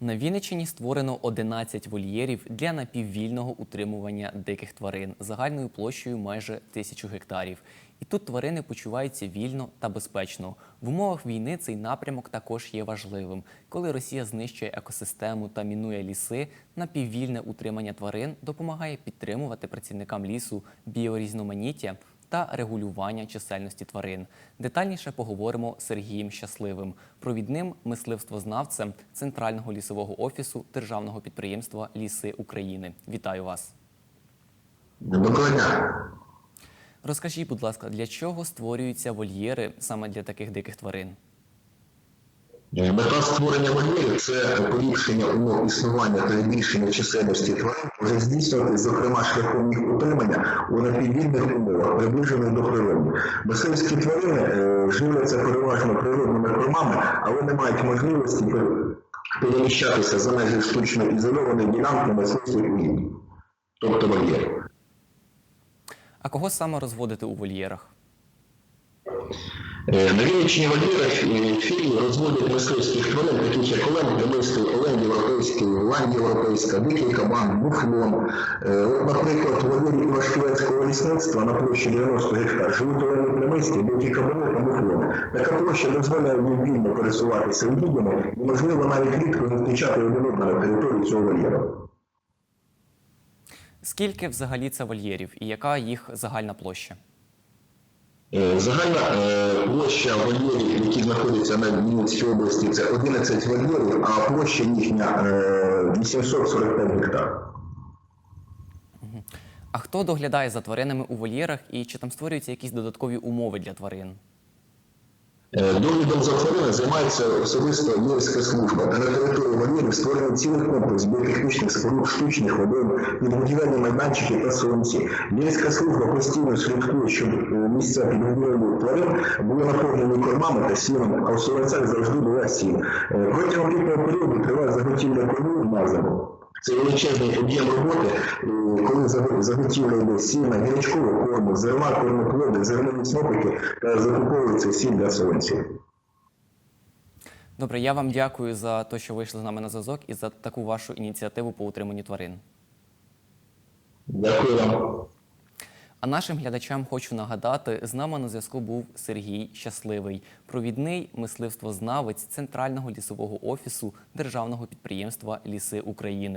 На Вінниччині створено 11 вольєрів для напіввільного утримування диких тварин загальною площею майже тисячу гектарів. І тут тварини почуваються вільно та безпечно. В умовах війни цей напрямок також є важливим. Коли Росія знищує екосистему та мінує ліси, напіввільне утримання тварин допомагає підтримувати працівникам лісу біорізноманіття та регулювання чисельності тварин. Детальніше поговоримо з Сергієм Щасливим, провідним мисливствознавцем Центрального лісового офісу Державного підприємства Ліси України. Вітаю вас! Доброго дня. Розкажіть, будь ласка, для чого створюються вольєри саме для таких диких тварин? Е, Мета створення вольєрів – це поліпшення умов існування та збільшення чисельності тварин, може здійснювати, зокрема, шляхом їх утримання у напіввільних умовах, приближених до природи. Мисливські тварини е, живляться переважно природними кормами, але не мають можливості переміщатися за межі штучно ізольованої ділянки мисливських угідь, тобто вольєр. А кого саме розводити у вольєрах? Е, На Вінниччині вольєрах філії розводять мисливських тварин, таких як олень, громистий, олень європейський, лань європейська, дикий кабан, буфлон. Е, От, наприклад, вольєрі Івашківецького лісництва на площі 90 гектар живуть олені племисті, дикі кабани та буфлони. Така площа дозволяє їм вільно пересуватися відділами і, можливо, навіть рідко зустрічати один одного на території цього вольєру. Скільки взагалі це вольєрів і яка їх загальна площа? Е, Загальна е, площа вольєрів, які знаходяться на Вінницькій області, це 11 вольєрів, а площа їхня е, 845 гектар. А хто доглядає за тваринами у вольєрах і чи там створюються якісь додаткові умови для тварин? Доглядом за тваринами займається особисто Євська служба, та на території вольєрів створений цілий комплекс біотехнічних споруд, штучних водойм, підгодівельні майданчики та сонці. Євська служба постійно слідкує, щоб е, місця підгодівелю тварин були наповнені кормами та сіном, а у солонцях завжди була сін. Е, Протягом літнього періоду триває заготівля кормів на зиму. Це величезний об'єм роботи, е, коли заго- заготівля йде сіна, гірячкового корму, зерна, кормоплоди, зернові снопики та закуповується сіль для солонців. Добре, я вам дякую за те, що вийшли з нами на зв'язок і за таку вашу ініціативу по утриманню тварин. Дякую вам. А нашим глядачам хочу нагадати, з нами на зв'язку був Сергій Щасливий, провідний мисливствознавець Центрального лісового офісу Державного підприємства Ліси України.